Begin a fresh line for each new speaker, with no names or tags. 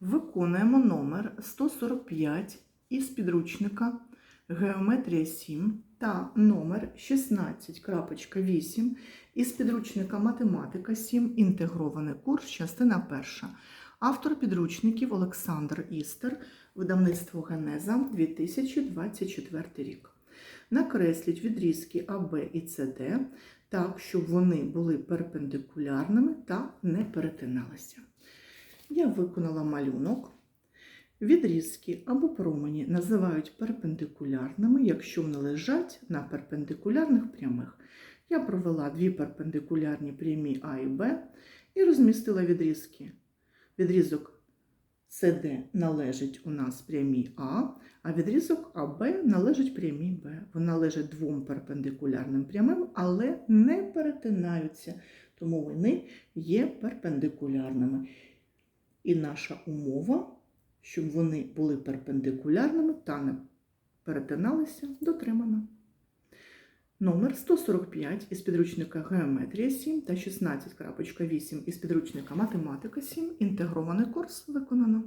Виконуємо номер 145 із підручника Геометрія 7 та номер 16.8 із підручника Математика 7. Інтегрований курс, частина перша. Автор підручників Олександр Істер, видавництво Генеза 2024 рік. Накресліть відрізки АБ і СД так, щоб вони були перпендикулярними та не перетиналися. Я виконала малюнок. Відрізки або промені називають перпендикулярними, якщо вони лежать на перпендикулярних прямих. Я провела дві перпендикулярні прямі А і Б і розмістила відрізки. Відрізок СД належить у нас прямій А, а відрізок АБ належить прямій Б. Вони належать двом перпендикулярним прямим, але не перетинаються, тому вони є перпендикулярними. І наша умова, щоб вони були перпендикулярними та не перетиналися, дотримана. Номер 145 із підручника Геометрія 7 та 16.8 із підручника Математика 7. Інтегрований курс виконано.